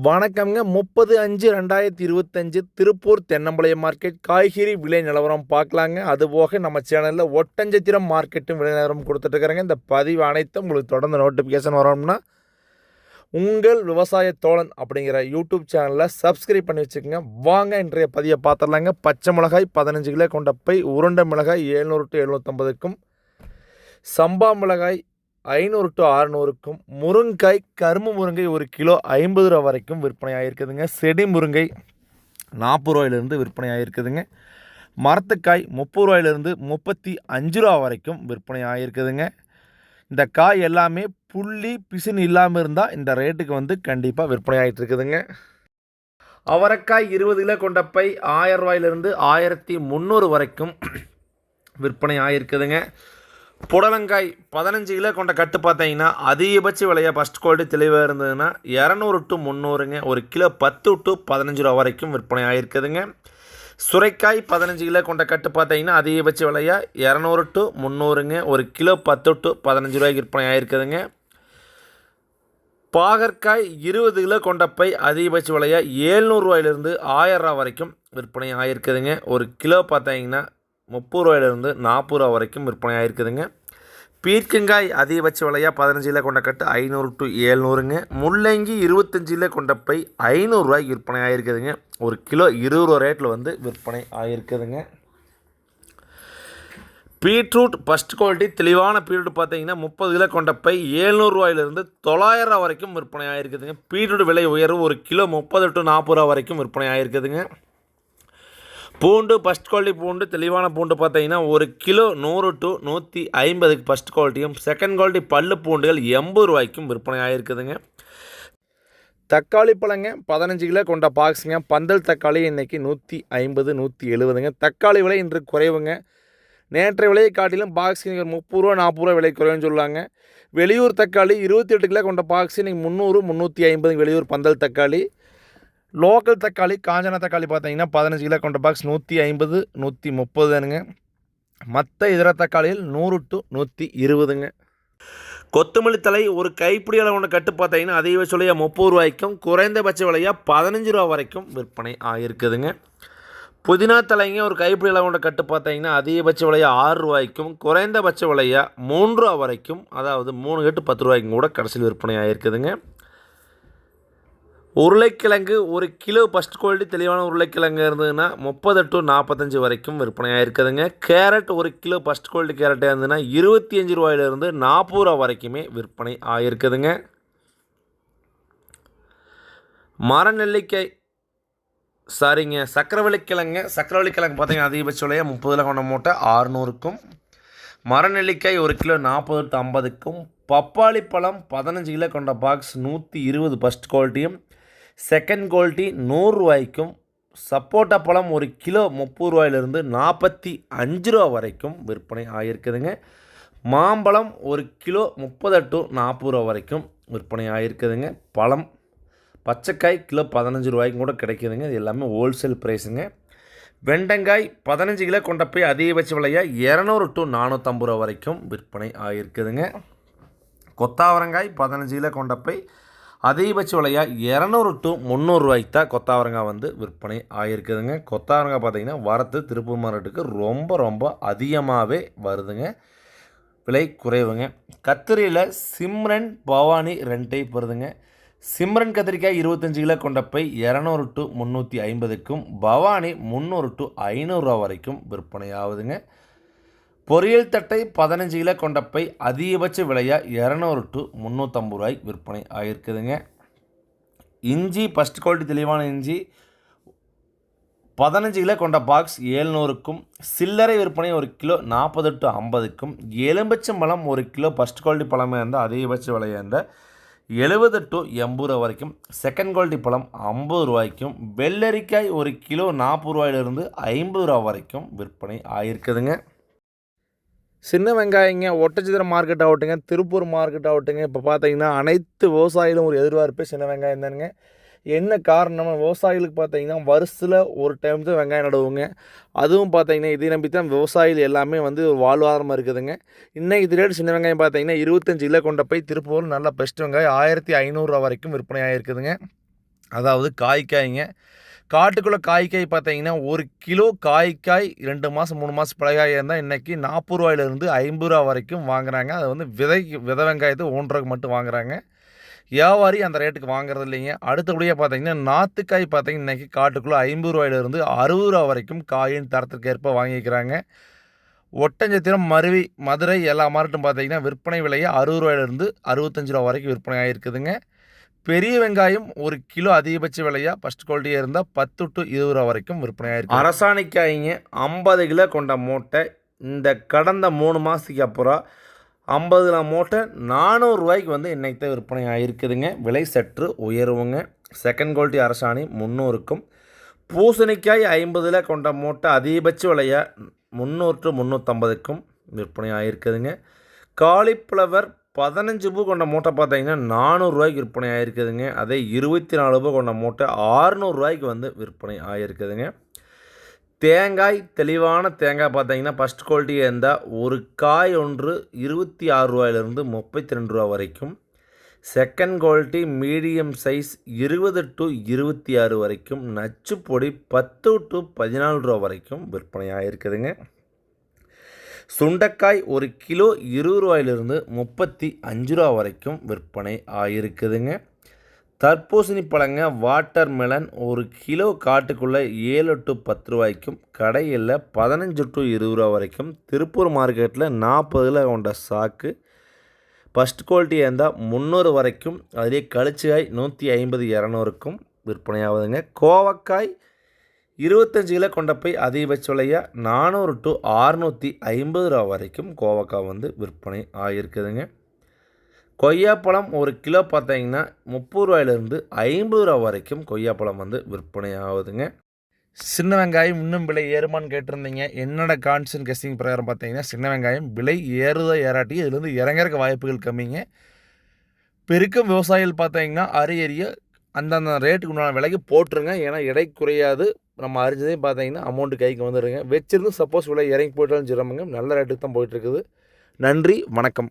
வணக்கம்ங்க. முப்பது அஞ்சு ரெண்டாயிரத்தி இருபத்தஞ்சு திருப்பூர் தென்னம்பாளையம் மார்க்கெட். காய்கறி விலை நிலவரம் பார்க்கலாங்க. அதுபோக நம்ம சேனலில் ஒட்டஞ்சத்திரம் மார்க்கெட்டும் விலை நிலவரம் கொடுத்துட்ருக்குறேங்க இந்த பதிவு அனைத்தும் உங்களுக்கு தொடர்ந்து நோட்டிஃபிகேஷன் வரோம்னா உங்கள் விவசாய தோழன் அப்படிங்கிற யூடியூப் சேனலில் சப்ஸ்கிரைப் பண்ணி வச்சுக்கோங்க. வாங்க இன்றைய பதிவை பார்த்துடலாங்க. பச்சை மிளகாய் பதினஞ்சு கிலோ கொண்ட பை உருண்டை மிளகாய் எழுநூறு டு எழுநூற்றம்பதுக்கும் சம்பா மிளகாய் ஐநூறு டு அறநூறுக்கும் முருங்காய் கரும்பு முருங்கை ஒரு கிலோ ஐம்பது ரூபா வரைக்கும் விற்பனை ஆகிருக்குதுங்க செடி முருங்கை நாற்பது ரூபாயிலிருந்து விற்பனை ஆகிருக்குதுங்க மரத்துக்காய் முப்பது ரூபாயிலிருந்து முப்பத்தி அஞ்சு ரூபா வரைக்கும் விற்பனை ஆகிருக்குதுங்க இந்த காய் எல்லாமே புள்ளி பிசின் இல்லாமல் இருந்தால் இந்த ரேட்டுக்கு வந்து கண்டிப்பாக விற்பனை ஆகிட்டு இருக்குதுங்க அவரைக்காய் இருபது கிலோ கொண்ட பை ஆயிரம் ரூபாயிலிருந்து ஆயிரத்தி முந்நூறு வரைக்கும் விற்பனை ஆகிருக்குதுங்க புடலங்காய் பதினஞ்சு கிலோ கொண்ட கட்டு பார்த்தீங்கன்னா அதிகபட்ச விலையாக ஃபஸ்ட் குவாலிட்டி தெளிவாக இருந்ததுன்னா இரநூறு டு முந்நூறுங்க. ஒரு கிலோ பத்து டு பதினஞ்சு ரூபா வரைக்கும் விற்பனை ஆகிருக்குதுங்க சுரைக்காய் பதினஞ்சு கிலோ கொண்ட கட்டு பார்த்தீங்கன்னா அதிகபட்ச விலையாக இரநூறு டு முந்நூறுங்க. ஒரு கிலோ பத்து டு பதினஞ்சு ரூபாய்க்கு விற்பனை ஆகிருக்குதுங்க பாகற்காய் இருபது கிலோ கொண்ட பை அதிகபட்ச விலையாக ஏழ்நூறுவாயிலிருந்து ஆயிரம் ரூபா வரைக்கும் விற்பனை ஆகிருக்குதுங்க ஒரு கிலோ பார்த்தீங்கன்னா முப்பது ரூபாயிலிருந்து நாற்பது ரூபா வரைக்கும் விற்பனை இருக்குதுங்க பீர்க்கங்காய் அதிகபட்ச விலையாக பதினஞ்சில் கொண்ட கட்டு ஐநூறு டு ஏழ்நூறுங்க. முள்ளங்கி இருபத்தஞ்சில் கொண்ட பை ஐநூறுரூவாய்க்கு விற்பனை ஆகிருக்குதுங்க ஒரு கிலோ இருபது ரூபா ரேட்டில் வந்து விற்பனை ஆகிருக்குதுங்க பீட்ரூட் ஃபஸ்ட் குவாலிட்டி தெளிவான பீட்ரூட் பார்த்தீங்கன்னா முப்பது கிலோ கொண்ட பை ஏழ்நூறுரூவாயிலிருந்து தொள்ளாயிரம் ரூபா வரைக்கும் விற்பனை ஆகிருக்குதுங்க பீட்ரூட் விலை உயர்வு ஒரு கிலோ முப்பது டு நாற்பது ரூபா வரைக்கும் விற்பனை ஆகிருக்குதுங்க பூண்டு ஃபஸ்ட் குவாலிட்டி பூண்டு தெளிவான பூண்டு பார்த்தீங்கன்னா ஒரு கிலோ நூறு டு நூற்றி ஐம்பதுக்கு ஃபஸ்ட் குவாலிட்டியும் செகண்ட் குவாலிட்டி பல்லு பூண்டுகள் எண்பது ரூபாய்க்கும் விற்பனை ஆகிருக்குதுங்க தக்காளி பழங்க பதினஞ்சு கிலோ கொண்ட பாக்ஸுங்க. பந்தல் தக்காளி இன்றைக்கி நூற்றி ஐம்பது நூற்றி எழுபதுங்க. தக்காளி விலை இன்று குறைவுங்க. நேற்றைய விலையை காட்டிலும் பாக்ஸ் இன்றைக்கி முப்பது ரூபா நாற்பது ரூபா விலை குறைவுன்னு சொல்லுவாங்க. வெளியூர் தக்காளி இருபத்தி எட்டு கிலோ கொண்ட பாக்ஸ் இன்றைக்கி முந்நூறு முந்நூற்றி ஐம்பது வெளியூர் பந்தல் தக்காளி. லோக்கல் தக்காளி காஞ்சன தக்காளி பார்த்தீங்கன்னா பதினஞ்சு கிலோ கொண்ட பாக்ஸ் நூற்றி ஐம்பது நூற்றி முப்பதுங்க மற்ற இதர தக்காளியில் நூறு டு நூற்றி இருபதுங்க. கொத்தமல்லி தலை ஒரு கைப்பிடி அளவுன கட்டு பார்த்தீங்கன்னா அதிகபட்ச விலையாக முப்பது ரூபாய்க்கும் குறைந்தபட்ச விலையாக பதினஞ்சு ரூபா வரைக்கும் விற்பனை ஆகிருக்குதுங்க புதினா தலைங்க ஒரு கைப்பிடி அளவுன கட்டு பார்த்தீங்கன்னா அதிகபட்ச விலையாக ஆறு ரூபாய்க்கும் குறைந்தபட்ச விலையாக மூன்று ரூபா வரைக்கும் அதாவது மூணு கட்டு பத்து ரூபாய்க்கும் கூட கடைசியில் விற்பனை ஆகிருக்குதுங்க உருளைக்கிழங்கு ஒரு கிலோ ஃபஸ்ட் குவாலிட்டி தெளிவான உருளைக்கிழங்கு இருந்ததுன்னா முப்பது டு நாற்பத்தஞ்சு வரைக்கும் விற்பனையாக இருக்குதுங்க. கேரட் ஒரு கிலோ ஃபஸ்ட் குவாலிட்டி கேரட்டாக இருந்ததுன்னா இருபத்தி அஞ்சு ரூபாயிலிருந்து நாற்பது ரூபா வரைக்குமே விற்பனை ஆகிருக்குதுங்க மரநெல்லிக்காய் சாரிங்க சக்கரவள்ளிக்கிழங்கு. சக்கரவள்ளிக்கிழங்கு பார்த்தீங்கன்னா அதிகபட்ச விலையாக முப்பதில் கொண்ட மூட்டை ஆறுநூறுக்கும் மரநெல்லிக்காய் ஒரு கிலோ நாற்பது டு ஐம்பதுக்கும். பப்பாளி பழம் பதினஞ்சு கிலோ கொண்ட பாக்ஸ் நூற்றி இருபது ஃபஸ்ட் குவாலிட்டியும் செகண்ட் குவாலிட்டி நூறுரூவாய்க்கும் சப்போட்டா பழம் ஒரு கிலோ முப்பது ரூபாயிலிருந்து நாற்பத்தி அஞ்சு ரூபா வரைக்கும் விற்பனை ஆகியிருக்குதுங்க. மாம்பழம் ஒரு கிலோ முப்பது டு நாற்பது ரூபா வரைக்கும் விற்பனை ஆகியிருக்குதுங்க. பழம் பச்சைக்காய் கிலோ பதினஞ்சு ரூபாய்க்கும் கூட கிடைக்குதுங்க. இது எல்லாமே ஹோல்சேல் ப்ரைஸுங்க வெண்டங்காய் பதினஞ்சு கிலோ கொண்ட போய் அதிகபட்ச விலையாக இரநூறு டு நானூற்றம்பது ரூபா வரைக்கும் விற்பனை ஆகியிருக்குதுங்க. கொத்தாவரங்காய் பதினஞ்சு கிலோ கொண்ட போய் அதிகபட்ச விலையாக இரநூறு டு முந்நூறுரூவாய்க்கு தான் கொத்தாவரங்காய் வந்து விற்பனை ஆகிருக்குதுங்க கொத்தாவரங்காய் பார்த்திங்கன்னா வரத்து திருப்பூர் மாவட்டத்துக்கு ரொம்ப ரொம்ப அதிகமாகவே வருதுங்க. விலை குறைவுங்க. கத்திரியில் சிம்ரன் பவானி ரெண்டு டைப் வருதுங்க சிம்ரன் கத்திரிக்காய் இருபத்தஞ்சு கிலோ கொண்ட பை இரநூறு டு முந்நூற்றி ஐம்பதுக்கும் பவானி முந்நூறு டு ஐநூறுரூவா வரைக்கும் விற்பனை ஆகுதுங்க பொரியல் தட்டை பதினஞ்சு கிலோ கொண்ட பை அதிகபட்ச விலையாக இரநூறு டு முந்நூற்றம்பது ரூபாய் விற்பனை ஆகியிருக்குதுங்க இஞ்சி ஃபஸ்ட் குவாலிட்டி தெளிவான இஞ்சி பதினஞ்சு கிலோ கொண்ட பாக்ஸ் ஏழ்நூறுக்கும் சில்லறை விற்பனை ஒரு கிலோ நாற்பது டு ஐம்பதுக்கும் எலும்பச்சம் பழம் ஒரு கிலோ ஃபஸ்ட் குவாலிட்டி பழமாக இருந்தால் அதிகபட்ச விலையாக இருந்தால் எழுபது டு எண்பது ரூபா வரைக்கும் செகண்ட் குவாலிட்டி பழம் ஐம்பது ரூபாய்க்கும் வெள்ளரிக்காய் ஒரு கிலோ நாற்பது ரூபாயிலிருந்து ஐம்பது ரூபா வரைக்கும் விற்பனை ஆகியிருக்குதுங்க சின்ன வெங்காயங்க ஒட்டச்சித்திரம் மார்க்கெட் ஆகட்டுங்க திருப்பூர் மார்க்கெட் ஆகட்டுங்க. இப்போ பார்த்தீங்கன்னா அனைத்து விவசாயிகளும் ஒரு எதிர்பார்ப்பே சின்ன வெங்காயம் தானுங்க. என்ன காரணம் விவசாயிகளுக்கு பார்த்தீங்கன்னா வருஷத்தில் ஒரு டைம் தான் வெங்காயம் நடுவோங்க. அதுவும் பார்த்தீங்கன்னா இதை நம்பி தான் விவசாயிகள் எல்லாமே வந்து ஒரு வாழ்வாதாரமாக இருக்குதுங்க. இன்னைக்கு இது ரேட் சின்ன வெங்காயம் பார்த்தீங்கன்னா இருபத்தஞ்சு கிலோ கொண்ட போய் திருப்பூர் நல்ல பெஸ்ட் வெங்காயம் ஆயிரத்தி ஐநூறுரூவா வரைக்கும் விற்பனை ஆகிருக்குதுங்க அதாவது காய்க்காய்ங்க காட்டுக்குள்ளே காய்க்காய் பார்த்தீங்கன்னா ஒரு கிலோ காய்க்காய் ரெண்டு மாதம் மூணு மாதம் பழகாய் இருந்தால் இன்றைக்கி நாற்பது ரூபாயிலிருந்து ஐம்பது ரூபா வரைக்கும் வாங்குறாங்க. அது வந்து விதை விதை வெங்காயத்தை ஒன்றரைக்கு மட்டும் வாங்குறாங்க. வியாபாரி அந்த ரேட்டுக்கு வாங்குறது இல்லைங்க. அடுத்தபடியாக பார்த்தீங்கன்னா நாற்றுக்காய் பார்த்தீங்கன்னா இன்றைக்கி காட்டுக்குள்ளே ஐம்பது ரூபாயிலிருந்து அறுபது ரூபா வரைக்கும் காயின் தரத்திற்கு ஏற்ப வாங்கிக்கிறாங்க. ஒட்டஞ்சத்திரம் மருவி மதுரை எல்லா மார்ட்டும் பார்த்தீங்கன்னா விற்பனை விலையை அறுபது ரூபாயிலிருந்து அறுபத்தஞ்சு ரூபா வரைக்கும் விற்பனை ஆகிருக்குதுங்க பெரிய வெங்காயம் ஒரு கிலோ அதிகபட்ச விலையாக ஃபஸ்ட் குவாலிட்டியாக இருந்தால் பத்து டு இருபது ரூபா வரைக்கும் விற்பனை ஆயிருக்கு அரசாணிக்காய்ங்க ஐம்பது கிலோ கொண்ட மூட்டை. இந்த கடந்த மூணு மாதத்துக்கு அப்புறம் ஐம்பது கிலோ மூட்டை நானூறுரூவாய்க்கு வந்து இன்னைக்கு தான் விற்பனை ஆகிருக்குதுங்க விலை சற்று உயருவுங்க செகண்ட் குவாலிட்டி அரசாணி முந்நூறுக்கும். பூசணிக்காய் ஐம்பதில் கொண்ட மூட்டை அதிகபட்ச விலையாக முந்நூறு டு முந்நூற்றம்பதுக்கும் விற்பனை ஆகிருக்குதுங்க காலிஃப்ளவர் பதினஞ்சு பூ கொண்ட மூட்டை பார்த்தீங்கன்னா நானூறுரூவாய்க்கு விற்பனை ஆகிருக்குதுங்க அதே இருபத்தி நாலு பூ கொண்ட மூட்டை ஆறுநூறுவாய்க்கு வந்து விற்பனை ஆகிருக்குதுங்க தேங்காய் தெளிவான தேங்காய் பார்த்தீங்கன்னா ஃபஸ்ட் குவாலிட்டியாக இருந்தால் ஒரு காய் ஒன்று இருபத்தி ஆறு ரூபாயிலிருந்து முப்பத்தி ரெண்டு ரூபா வரைக்கும். செகண்ட் குவாலிட்டி மீடியம் சைஸ் இருபது டு இருபத்தி ஆறு வரைக்கும். நச்சுப்பொடி பத்து டு பதினாலு ரூபா வரைக்கும் விற்பனை ஆகிருக்குதுங்க சுண்டைக்காய் ஒரு கிலோ இருபது ரூபாயிலிருந்து முப்பத்தி அஞ்சு ரூபா வரைக்கும் விற்பனை ஆகிருக்குதுங்க தர்பூசணி பழங்க வாட்டர் மெலன் ஒரு கிலோ காட்டுக்குள்ளே ஏழு டு பத்து ரூபாய்க்கும் கடையில் பதினஞ்சு டு இருபது ரூபா வரைக்கும் திருப்பூர் மார்க்கெட்டில் நாற்பதுல கொண்ட சாக்கு. ஃபஸ்ட் குவாலிட்டியாக இருந்தால் முந்நூறு வரைக்கும் அதிலே கழிச்சுகாய் நூற்றி ஐம்பது இரநூறுக்கும் விற்பனையாகுதுங்க. கோவக்காய் இருபத்தஞ்சு கிலோ கொண்ட போய் அதிகபட்ச நானூறு டு ஆறுநூற்றி ஐம்பது ரூபா வரைக்கும் கோவக்காய் வந்து விற்பனை ஆகியிருக்குதுங்க. கொய்யாப்பழம் ஒரு கிலோ பார்த்தீங்கன்னா முப்பது ரூபாயிலிருந்து ஐம்பது ரூபா வரைக்கும் கொய்யாப்பழம் வந்து விற்பனை ஆகுதுங்க. சின்ன வெங்காயம் இன்னும் விலை ஏறுமான்னு கேட்டிருந்தீங்க. என்னோட கான்சன் கெஸ்டிங் பிரகாரம் பார்த்தீங்கன்னா சின்ன வெங்காயம் விலை ஏறுதோ ஏறாட்டி இதுலேருந்து இறங்குறக்க வாய்ப்புகள் கம்மிங்க. பெருக்கும் விவசாயிகள் பார்த்தீங்கன்னா அரியறிய அந்தந்த ரேட்டுக்கு உண்டான விலைக்கு போட்டுருங்க. ஏன்னா எடை குறையாது. நம்ம அரிஞ்சதையும் பார்த்தீங்கன்னா அமௌண்ட்டு கைக்கு வந்துடுங்க வச்சிருந்து சப்போஸ் விலை இறங்கி போயிட்டாலும் சிரமங்க நல்ல ரேட்டுக்கு தான் போயிட்டுருக்குது நன்றி வணக்கம்.